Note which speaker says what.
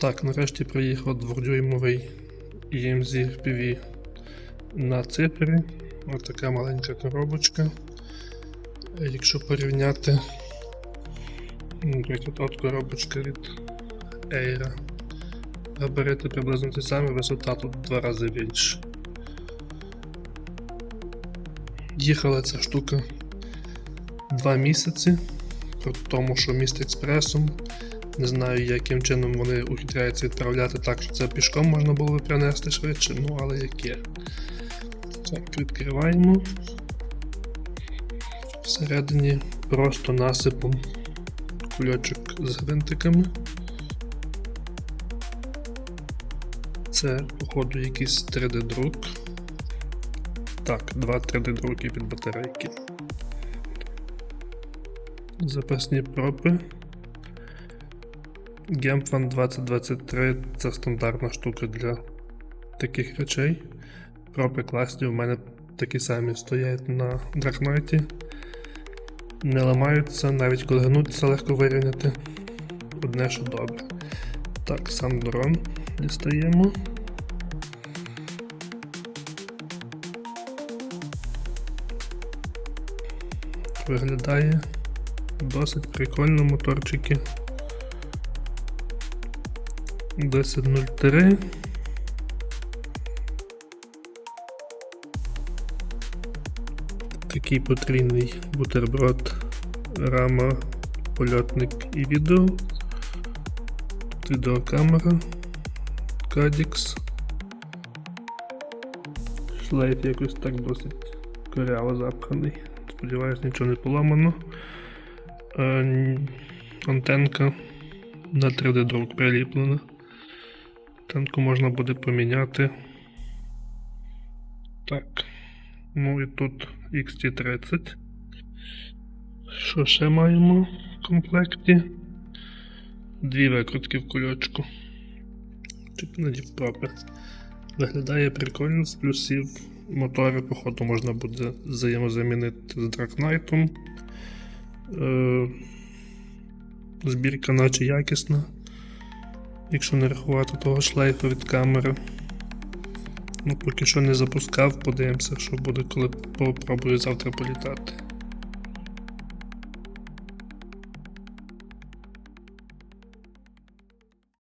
Speaker 1: Так, нарешті приїхав двохдюймовий EMZ FPV на цифрі. Ось така маленька коробочка. Якщо порівняти, наприклад, от коробочка від Air. Габарити приблизно ті самі, висота тут два рази більше. Їхала ця штука два місяці, при тому, що міст експресом. Не знаю, яким чином вони ухитряються відправляти так, що це пішком можна було би принести швидше, ну але як є. Так, відкриваємо. Всередині просто насипом кульочок з гвинтиками. Це, походу, якийсь 3D-друк. Так, два 3D-друки під батарейки. Запасні пропи. Gemfan 2023 це стандартна штука для таких речей. Пропи класні, у мене такі самі стоять на Дракнайті. Не ламаються, навіть коли гнуться, легко вирівняти. Одне, що добре. Так, сам дрон дістаємо. Виглядає досить прикольно моторчики. 10.03. Такий потрійний бутерброд, рама, польотник і відео. Відеокамера, Кадікс. Шлейф якось так досить коряво запханий. Сподіваюсь, нічого не поламано. Е, Антенка на 3D друк приліплена. Антенку можна буде поміняти. Так. Ну і тут XT30. Що ще маємо в комплекті? Дві викрутки в кульочку. Чіпнаді в пропер. Виглядає прикольно з плюсів. Мотори, походу, можна буде взаємозамінити з Дракнайтом. Е, збірка наче якісна. Якщо не рахувати того шлейфу від камери. Ну, поки що не запускав, подивимося, що буде, коли попробую завтра політати.